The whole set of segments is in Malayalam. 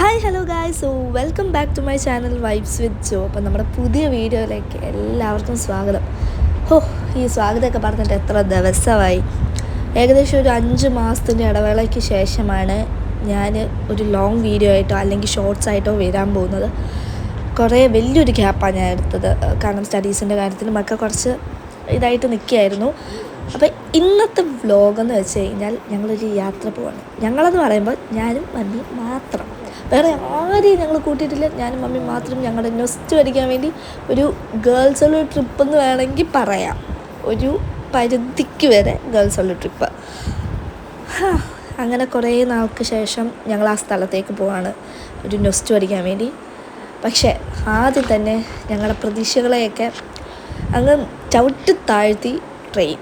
Hi hello guys so welcome back to my channel vibes with Jo അപ്പം നമ്മുടെ പുതിയ വീഡിയോയിലേക്ക് എല്ലാവർക്കും സ്വാഗതം. ഹോ ഈ സ്വാഗതമൊക്കെ പറഞ്ഞിട്ട് എത്ര ദിവസമായി. ഏകദേശം ഒരു അഞ്ച് മാസത്തിന്റെ ഇടവേളയ്ക്ക് ശേഷമാണ് ഞാൻ ഒരു ലോങ് വീഡിയോ ആയിട്ടോ അല്ലെങ്കിൽ ഷോർട്സ് ആയിട്ടോ വരാൻ പോകുന്നത്. കുറേ വലിയൊരു ഗ്യാപ്പാണ് ഞാൻ എടുത്തത്. കാരണം സ്റ്റഡീസിന്റെ കാര്യത്തിലും ഒക്കെ കുറച്ച് ഇതായിട്ട് നിൽക്കുകയായിരുന്നു അപ്പോൾ ഇന്നത്തെ വ്ലോഗെന്ന് വെച്ച് കഴിഞ്ഞാൽ ഞങ്ങളൊരു യാത്ര പോവാണ്. ഞങ്ങളെന്ന് പറയുമ്പോൾ ഞാനും മമ്മിയും മാത്രം. വേറെ ആരെയും ഞങ്ങൾ കൂട്ടിയിട്ടില്ല. ഞാനും മമ്മി മാത്രം ഞങ്ങളുടെ നെസ്റ്റ് പഠിക്കാൻ വേണ്ടി ഒരു ഗേൾസുള്ള ട്രിപ്പ് എന്ന് വേണമെങ്കിൽ പറയാം. ഒരു പരിധിക്ക് വരെ ഗേൾസുള്ള ട്രിപ്പ് അങ്ങനെ കുറേ നാൾക്ക് ശേഷം ഞങ്ങൾ ആ സ്ഥലത്തേക്ക് പോവാണ് ഒരു നെസ്റ്റ് പഠിക്കാൻ വേണ്ടി. പക്ഷേ ആദ്യം തന്നെ ഞങ്ങളുടെ പ്രതീക്ഷകളെയൊക്കെ അങ്ങ് ചവിട്ടി താഴ്ത്തി ട്രെയിൻ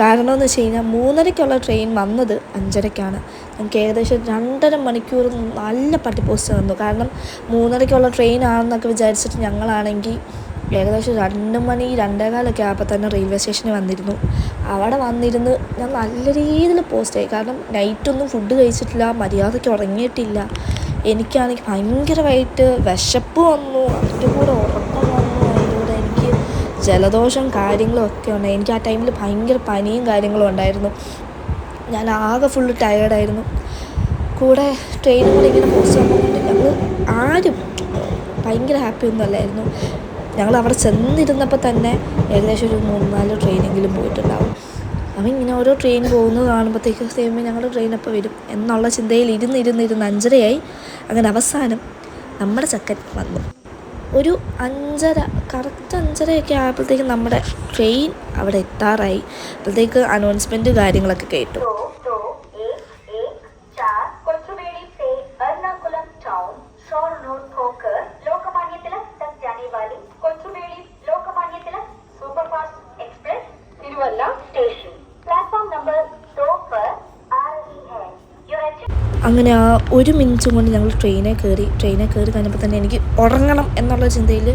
കാരണം എന്ന് വെച്ച് കഴിഞ്ഞാൽ മൂന്നരയ്ക്കുള്ള ട്രെയിൻ വന്നത് അഞ്ചരയ്ക്കാണ്. ഞങ്ങൾക്ക് ഏകദേശം രണ്ടര മണിക്കൂർ നല്ല പട്ടിപ്പോസ്റ്റ് വന്നു. കാരണം മൂന്നരയ്ക്കുള്ള ട്രെയിൻ ആണെന്നൊക്കെ വിചാരിച്ചിട്ട് ഞങ്ങളാണെങ്കിൽ ഏകദേശം രണ്ട് മണി രണ്ടേകാലൊക്കെ ആയപ്പോൾ തന്നെ റെയിൽവേ സ്റ്റേഷനിൽ വന്നിരുന്നു. അവിടെ വന്നിരുന്ന് ഞാൻ നല്ല രീതിയിൽ പോസ്റ്റായി കാരണം നൈറ്റൊന്നും ഫുഡ് കഴിച്ചിട്ടില്ല മര്യാദയ്ക്ക് ഉറങ്ങിയിട്ടില്ല. എനിക്കാണെങ്കിൽ ഭയങ്കരമായിട്ട് വിശപ്പ് വന്നു. അതിന്റെ കൂടെ ജലദോഷം കാര്യങ്ങളും ഒക്കെ ഉണ്ടായി എനിക്ക് ആ ടൈമിൽ ഭയങ്കര പനിയും കാര്യങ്ങളും ഉണ്ടായിരുന്നു. ഞാൻ ആകെ ഫുള്ള് ടയേർഡായിരുന്നു കൂടെ ട്രെയിനും കൂടെ ഇങ്ങനെ പോസ്റ്റ് വന്നതുകൊണ്ട് ഞങ്ങൾ ആരും ഭയങ്കര ഹാപ്പി ഒന്നും അല്ലായിരുന്നു. ഞങ്ങൾ അവിടെ ചെന്നിരുന്നപ്പോൾ തന്നെ ഏകദേശം ഒരു മൂന്ന് നാല് ട്രെയിനെങ്കിലും പോയിട്ടുണ്ടാവും. അപ്പം ഇങ്ങനെ ഓരോ ട്രെയിൻ പോകുന്നത് കാണുമ്പോഴത്തേക്ക് സെയിമേ ഞങ്ങളുടെ ട്രെയിൻ അപ്പോൾ വരും? എന്നുള്ള ചിന്തയിൽ ഇരുന്ന് ഇരുന്ന് ഇരുന്ന് അഞ്ചരയായി. അങ്ങനെ അവസാനം നമ്മുടെ ചക്കൻ വന്നു. ഒരു അഞ്ചര കറക്റ്റ് അഞ്ചരയൊക്കെ ആയപ്പോഴത്തേക്കും നമ്മുടെ ട്രെയിൻ അവിടെ എത്താറായി. അപ്പോഴത്തേക്ക് അനൗൺസ്മെന്റ് കാര്യങ്ങളൊക്കെ കേട്ടു. എർണാകുളം ടൗൺ അങ്ങനെ ആ ഒരു മിനിറ്റും കൊണ്ട് ഞങ്ങൾ ട്രെയിനിൽ കയറി ട്രെയിനിൽ കയറി കഴിഞ്ഞപ്പോൾ തന്നെ എനിക്ക് ഉറങ്ങണം എന്നുള്ള ചിന്തയിൽ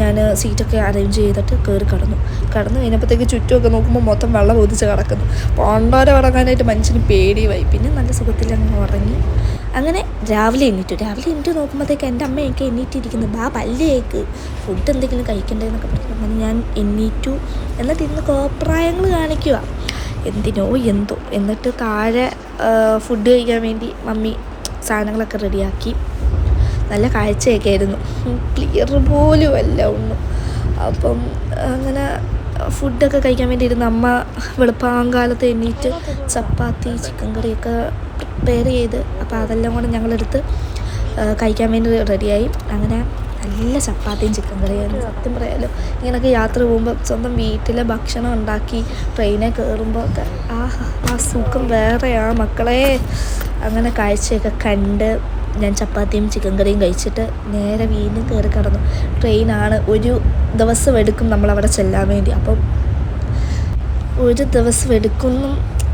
ഞാൻ സീറ്റൊക്കെ അറേഞ്ച് ചെയ്തിട്ട് കയറി കടന്നു. കടന്നു കഴിഞ്ഞപ്പോഴത്തേക്ക് ചുറ്റുമൊക്കെ നോക്കുമ്പോൾ മൊത്തം വെള്ളം ഒതിച്ച് കിടക്കുന്നു. പോണ്ടോരെ ഉറങ്ങാനായിട്ട് മനുഷ്യന് പേടിയായി. പിന്നെ നല്ല സുഖത്തിൽ അങ്ങ് ഉറങ്ങി. അങ്ങനെ രാവിലെ എണീറ്റു. രാവിലെ എണീറ്റ് നോക്കുമ്പോഴത്തേക്ക് എന്റെ അമ്മയൊക്കെ എണ്ണീറ്റിരിക്കുന്നു ബാ പല്ലേക്ക് ഫുഡ് എന്തെങ്കിലും കഴിക്കണ്ടേ എന്നൊക്കെ പറഞ്ഞു. അങ്ങനെ ഞാൻ എണ്ണീറ്റു എന്നിട്ട് ഇന്ന് കോപ്രായങ്ങൾ കാണിക്കുക എന്തിനോ എന്തോ. എന്നിട്ട് താഴെ ഫുഡ് കഴിക്കാൻ വേണ്ടി മമ്മി സാധനങ്ങളൊക്കെ റെഡിയാക്കി. നല്ല കാഴ്ചയൊക്കെ ആയിരുന്നു. ക്ലിയർ പോലും അല്ല ഒന്നും. അപ്പം അങ്ങനെ ഫുഡൊക്കെ കഴിക്കാൻ വേണ്ടി ഇരുന്ന് അമ്മ വെളുപ്പാങ്കാലത്ത് എണ്ണീറ്റ് ചപ്പാത്തി ചിക്കൻ കറിയൊക്കെ പ്രിപ്പയർ ചെയ്ത് അപ്പോൾ അതെല്ലാം കൂടെ ഞങ്ങളെടുത്ത് കഴിക്കാൻ വേണ്ടി റെഡിയായി. അങ്ങനെ നല്ല ചപ്പാത്തിയും ചിക്കൻ കറിയായിരുന്നു സത്യം പറയാലോ. ഇങ്ങനെയൊക്കെ യാത്ര പോകുമ്പോൾ സ്വന്തം വീട്ടിലെ ഭക്ഷണം ഉണ്ടാക്കി ട്രെയിനിൽ കയറുമ്പോൾ ഒക്കെ ആ ആ സുഖം വേറെയാ മക്കളെ. അങ്ങനെ കാഴ്ചയൊക്കെ കണ്ട് ഞാൻ ചപ്പാത്തിയും ചിക്കൻ കറിയും കഴിച്ചിട്ട് നേരെ വീണ്ടും കയറി കിടന്നു. ട്രെയിനാണ് ഒരു ദിവസം എടുക്കും നമ്മളവിടെ ചെല്ലാൻ വേണ്ടി. അപ്പം ഒരു ദിവസം എടുക്കുന്നു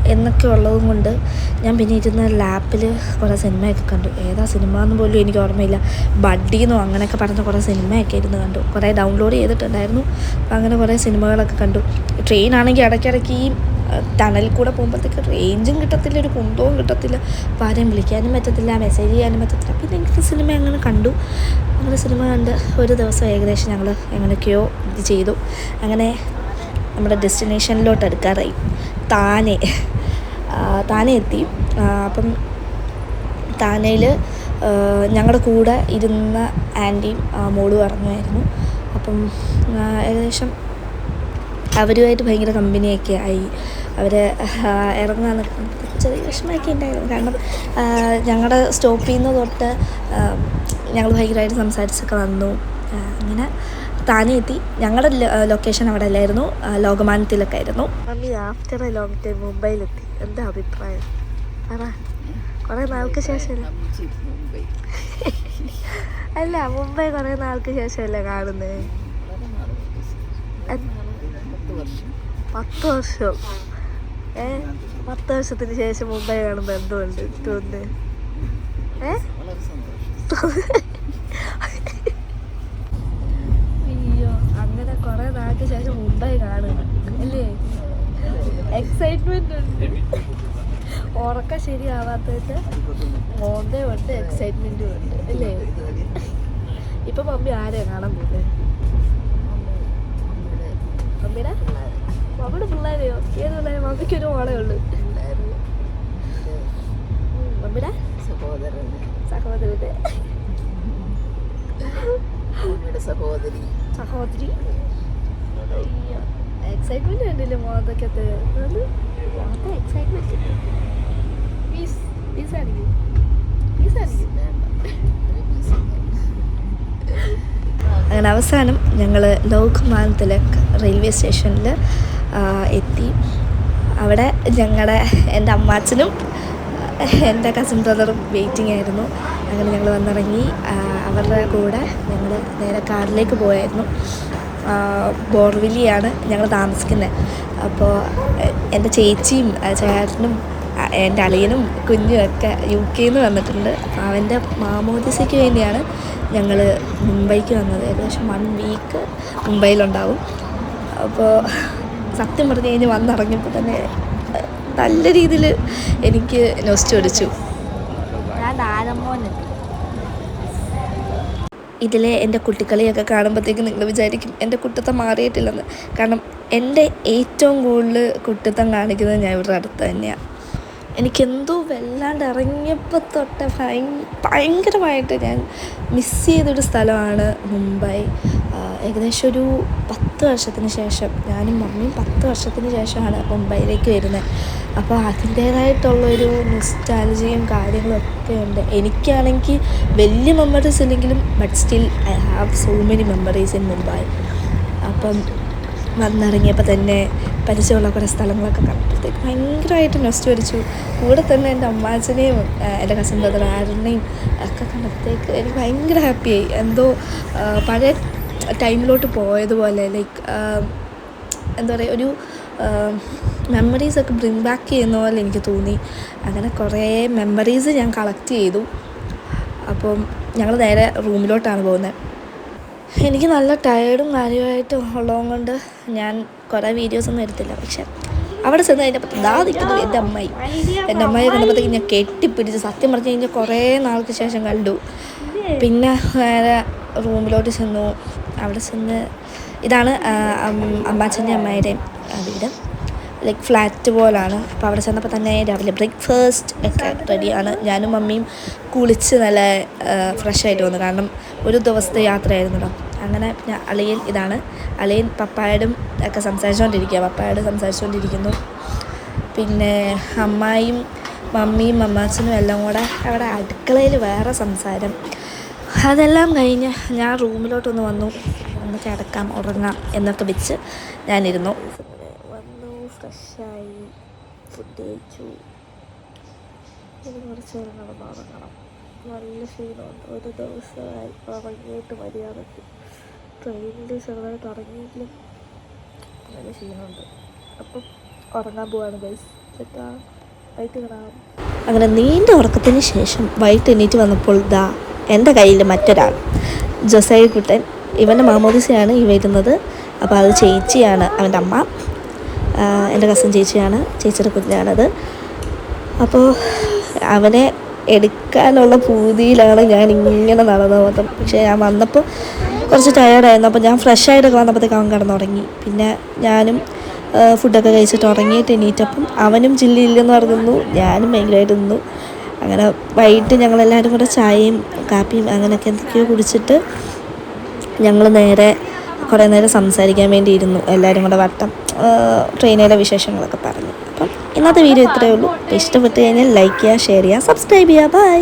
എന്നൊക്കെ ഉള്ളതും കൊണ്ട് ഞാൻ പിന്നെ ഇരുന്ന ലാപ്പിൽ കുറേ സിനിമയൊക്കെ കണ്ടു. ഏതാ സിനിമ എന്ന് പോലും എനിക്ക് ഓർമ്മയില്ല. ബഡ്ഡിന്നോ അങ്ങനെയൊക്കെ പറഞ്ഞ കുറേ സിനിമയൊക്കെ ഇരുന്ന് കണ്ടു. കുറേ ഡൗൺലോഡ് ചെയ്തിട്ടുണ്ടായിരുന്നു. അപ്പം അങ്ങനെ കുറേ സിനിമകളൊക്കെ കണ്ടു. ട്രെയിൻ ആണെങ്കിൽ ഇടയ്ക്കിടയ്ക്ക് ഈ ടണലിൽ കൂടെ പോകുമ്പോഴത്തേക്ക് റേഞ്ചും കിട്ടത്തില്ല ഒരു കുന്തവും കിട്ടത്തില്ല. അപ്പോൾ ആരെയും വിളിക്കാനും പറ്റത്തില്ല മെസ്സേജ് ചെയ്യാനും പറ്റത്തില്ല. പിന്നെ എനിക്ക് സിനിമ അങ്ങനെ കണ്ടു. അങ്ങനെ സിനിമ കണ്ട് ഒരു ദിവസം ഏകദേശം ഞങ്ങൾ എങ്ങനെയൊക്കെയോ ഇത് ചെയ്തു. അങ്ങനെ നമ്മുടെ ഡെസ്റ്റിനേഷനിലോട്ട് എടുക്കാറായി താനെ. താനെ എത്തി. അപ്പം താനയിൽ ഞങ്ങളുടെ കൂടെ ഇരുന്ന ആന്റിയും മോൾ ഇറങ്ങുമായിരുന്നു അപ്പം ഏകദേശം അവരുമായിട്ട് ഭയങ്കര കമ്പനിയൊക്കെ ആയി. അവർ ഇറങ്ങാന്നൊക്കെ ചെറിയ വിഷമമൊക്കെ ഉണ്ടായിരുന്നു. കാരണം ഞങ്ങളുടെ സ്റ്റോപ്പ് നിന്ന് തൊട്ട് ഞങ്ങൾ ഭയങ്കരമായിട്ട് സംസാരിച്ചൊക്കെ വന്നു. അങ്ങനെ താനെ എത്തി. ഞങ്ങളുടെ ലൊക്കേഷൻ അവിടെ അല്ലായിരുന്നു. ലോകമാനത്തിലൊക്കെ ആയിരുന്നു. Mummy after a long time മുംബൈയിലെത്തി എന്താ അഭിപ്രായം? പറ. കുറേ നാൾക്ക് ശേഷം അല്ല മുംബൈ കുറേ നാൾക്ക് ശേഷമല്ലേ കാണുന്നത് പത്ത് വർഷം. ഏ? പത്ത് വർഷത്തിന് ശേഷം മുംബൈ കാണുമ്പോൾ എന്തുകൊണ്ട് തോന്നുന്നു? ഏ? അയ്യോ അങ്ങനെ കുറെ നാൾക്ക് ശേഷം മുംബൈ കാണുക. അല്ലേ എക്സൈറ്റ്മെന്റ് ഉണ്ട്. ഉറക്കം ശരിയാവാത്തതിന്റെ മോന്തയും ഉണ്ട് എക്സൈറ്റ്മെന്റും ഉണ്ട് അല്ലേ? ഇപ്പൊ മമ്മി ആരെയാ കാണാൻ പോകുന്നത് മമ്മിയുടെ മമ്മിയുടെ പിള്ളേരെയോ? ഏത് പിള്ളേരെ? മമ്മിക്ക് ഒരു മോളേ ഉള്ളു. മമ്മിയുടെ സഹോദരൻ സഹോദരന്റെ സഹോദരി. സഹോദരി. സഹോദരി എക്സൈറ്റ്മെന്റ് കണ്ടില്ലേ എക്സൈറ്റ്മെന്റ് പീസ് പീസ് പീസ് ഒരു പീസ് അങ്ങനെ അവസാനം ഞങ്ങൾ തിലക് റെയിൽവേ സ്റ്റേഷനിൽ എത്തി. അവിടെ ഞങ്ങളുടെ എന്റെ അമ്മാച്ചനും എന്റെ കസിൻ ബ്രദറും വെയിറ്റിംഗ് ആയിരുന്നു. അങ്ങനെ ഞങ്ങൾ വന്നിറങ്ങി. അവരുടെ കൂടെ ഞങ്ങൾ നേരെ കാറിലേക്ക് പോയായിരുന്നു. ആ, ബോർവില്ലിയാണ് ഞങ്ങൾ താമസിക്കുന്നത്. അപ്പോൾ എന്റെ ചേച്ചിയും ചേട്ടനും എന്റെ അളിയനും കുഞ്ഞും ഒക്കെ യു കെയിൽ നിന്ന് വന്നിട്ടുണ്ട്. അവന്റെ മാമോദിസയ്ക്ക് വേണ്ടിയാണ് ഞങ്ങൾ മുംബൈക്ക് വന്നത്. ഏകദേശം വൺ വീക്ക് മുംബൈയിലുണ്ടാവും. അപ്പോൾ സത്യം പറഞ്ഞു കഴിഞ്ഞ് വന്നിറങ്ങിയപ്പോൾ തന്നെ നല്ല രീതിയിൽ എനിക്ക് നൊസ്റ്റ് ഒടിച്ചു ഞാൻ ആരമ്മോനുണ്ട് ഇതിലെ എന്റെ കുട്ടിക്കളിയൊക്കെ കാണുമ്പോഴത്തേക്കും നിങ്ങൾ വിചാരിക്കും എന്റെ കുട്ടിത്തം മാറിയിട്ടില്ലെന്ന്. കാരണം എന്റെ ഏറ്റവും കൂടുതൽ കുട്ടിത്തം കാണിക്കുന്നത് ഞാൻ ഇവരുടെ അടുത്ത് തന്നെയാണ്. എനിക്കെന്തോ വല്ലാണ്ട് ഇറങ്ങിയപ്പോൾ തൊട്ട് ഭയ ഭയങ്കരമായിട്ട് ഞാൻ മിസ് ചെയ്തൊരു സ്ഥലമാണ് മുംബൈ. ഏകദേശം ഒരു പത്ത് വർഷത്തിന് ശേഷം ഞാനും മമ്മിയും പത്ത് വർഷത്തിന് ശേഷമാണ് മുംബൈയിലേക്ക് വരുന്നത്. അപ്പോൾ അതിന്റേതായിട്ടുള്ളൊരു നിസ്റ്റാലജിയും കാര്യങ്ങളൊക്കെ ഉണ്ട്. എനിക്കാണെങ്കിൽ വലിയ മെമ്മറീസ് ഇല്ലെങ്കിലും but still I have so many memories in Mumbai അപ്പം വന്നിറങ്ങിയപ്പോൾ തന്നെ പരിചയമുള്ള കുറേ സ്ഥലങ്ങളൊക്കെ കണ്ടപ്പോഴത്തേക്ക് ഭയങ്കരമായിട്ട് നെസ്റ്റ് വരച്ചു കൂടെ തന്നെ എന്റെ അമ്മാച്ചനെയും എന്റെ കസിൻ ബ്രദർ ആരുടെയും ഒക്കെ കണ്ടപ്പോഴത്തേക്ക് എനിക്ക് ഭയങ്കര ഹാപ്പിയായി എന്തോ പഴയ ടൈമിലോട്ട് പോയതുപോലെ ലൈക്ക് എന്താ പറയുക ഒരു മെമ്മറീസൊക്കെ ബ്രിങ് ബാക്ക് ചെയ്യുന്ന പോലെ എനിക്ക് തോന്നി. അങ്ങനെ കുറേ മെമ്മറീസ് ഞാൻ കളക്ട് ചെയ്തു. അപ്പം ഞങ്ങൾ നേരെ റൂമിലോട്ടാണ് പോകുന്നത്. എനിക്ക് നല്ല ടയേർഡും കാര്യമായിട്ടും ഉള്ളതും കൊണ്ട് ഞാൻ കുറേ വീഡിയോസ് ഒന്നും എടുത്തില്ല. പക്ഷെ അവിടെ ചെന്ന് കഴിഞ്ഞപ്പോൾ ദാ നിൽക്കുന്നു എന്റെ അമ്മായി. എന്റെ അമ്മായി കണ്ടപ്പോഴത്തേക്ക് ഞാൻ കെട്ടിപ്പിടിച്ച് സത്യം പറഞ്ഞു കഴിഞ്ഞാൽ കുറേ നാൾക്ക് ശേഷം കണ്ടു. പിന്നെ നേരെ റൂമിലോട്ട് ചെന്നു. അവിടെ ചെന്ന് ഇതാണ് അമ്മാച്ചന്റെ അമ്മായിയുടെയും വീട്. ലൈക്ക് ഫ്ലാറ്റ് പോലാണ്. അപ്പോൾ അവിടെ ചെന്നപ്പോൾ തന്നെ രാവിലെ ബ്രേക്ക്ഫാസ്റ്റ് ഒക്കെ റെഡിയാണ് ഞാനും മമ്മിയും കുളിച്ച് നല്ല ഫ്രഷ് ആയിട്ട് വന്നു. കാരണം ഒരു ദിവസത്തെ യാത്രയായിരുന്നല്ലോ അങ്ങനെ പിന്നെ അളിയൻ ഇതാണ്. അളിയൻ പപ്പായടും ഒക്കെ സംസാരിച്ചുകൊണ്ടിരിക്കുക പപ്പായോട് സംസാരിച്ചുകൊണ്ടിരിക്കുന്നു പിന്നെ അമ്മായിയും മമ്മിയും അമ്മാച്ചനും എല്ലാം കൂടെ അവിടെ അടുക്കളയിൽ വേറെ സംസാരം. അതെല്ലാം കഴിഞ്ഞ് ഞാൻ റൂമിലോട്ടൊന്ന് വന്നു. ഒന്ന് കിടക്കാം ഉറങ്ങാം എന്നൊക്കെ വെച്ച് ഞാനിരുന്നു. വന്നു ഫ്രഷായി ഫുഡ് കഴിച്ചു. കുറച്ച് നേരം നടന്നു ഉറങ്ങണം. നല്ല ക്ഷീണമുണ്ട്. ഒരു ദിവസമായി ഉറങ്ങിയിട്ട് മര്യാദയ്ക്ക് ട്രെയിനിൽ ചെറുതായിട്ട് തുടങ്ങിയെങ്കിലും നല്ല ക്ഷീണമുണ്ട് അപ്പം ഉറങ്ങാൻ പോവാണ് ഗൈസ് ചേട്ടാ വൈകിട്ട് കാണാം അങ്ങനെ നീണ്ട ഉറക്കത്തിന് ശേഷം വൈകിട്ട് എണീറ്റ് വന്നപ്പോൾ ദാ എന്റെ കയ്യിൽ മറ്റൊരാൾ. ജൊസൈ കുട്ടൻ. ഇവന്റെ മാമോദിസയാണ് ഈ വരുന്നത്. അപ്പോൾ അത് ചേച്ചിയാണ് അവന്റെ അമ്മ. എന്റെ കസിൻ ചേച്ചിയാണ് ചേച്ചിയുടെ കുഞ്ഞാണത്. അപ്പോൾ അവനെ എടുക്കാനുള്ള പൂതിയിലാണ് ഞാൻ ഇങ്ങനെ നടന്നത്. മൊത്തം പക്ഷേ ഞാൻ വന്നപ്പോൾ കുറച്ച് ടയേർഡായിരുന്നു അപ്പോൾ ഞാൻ ഫ്രഷ് ആയിട്ടൊക്കെ വന്നപ്പോഴത്തേക്ക് അവൻ കിടന്നുറങ്ങി. പിന്നെ ഞാനും ഫുഡൊക്കെ കഴിച്ചിട്ട് ഉറങ്ങിയിട്ട് എണീറ്റപ്പം അവനും ചില്ലില്ലെന്ന് പറഞ്ഞു ഞാനും ഭയങ്കരമായിട്ട് നിന്നു. അങ്ങനെ വൈകിട്ട് ഞങ്ങളെല്ലാവരും കൂടെ ചായയും കാപ്പിയും അങ്ങനെയൊക്കെ എന്തൊക്കെയോ കുടിച്ചിട്ട് ഞങ്ങൾ നേരെ കുറേ നേരം സംസാരിക്കാൻ വേണ്ടി ഇരുന്നു എല്ലാവരും കൂടെ വട്ടം ട്രെയിനിലെ വിശേഷങ്ങളൊക്കെ പറഞ്ഞു. അപ്പം ഇന്നത്തെ വീഡിയോ ഇത്രയേ ഉള്ളൂ. ഇഷ്ടപ്പെട്ടു കഴിഞ്ഞാൽ ലൈക്ക് ചെയ്യുക ഷെയർ ചെയ്യുക സബ്സ്ക്രൈബ് ചെയ്യുക. ബൈ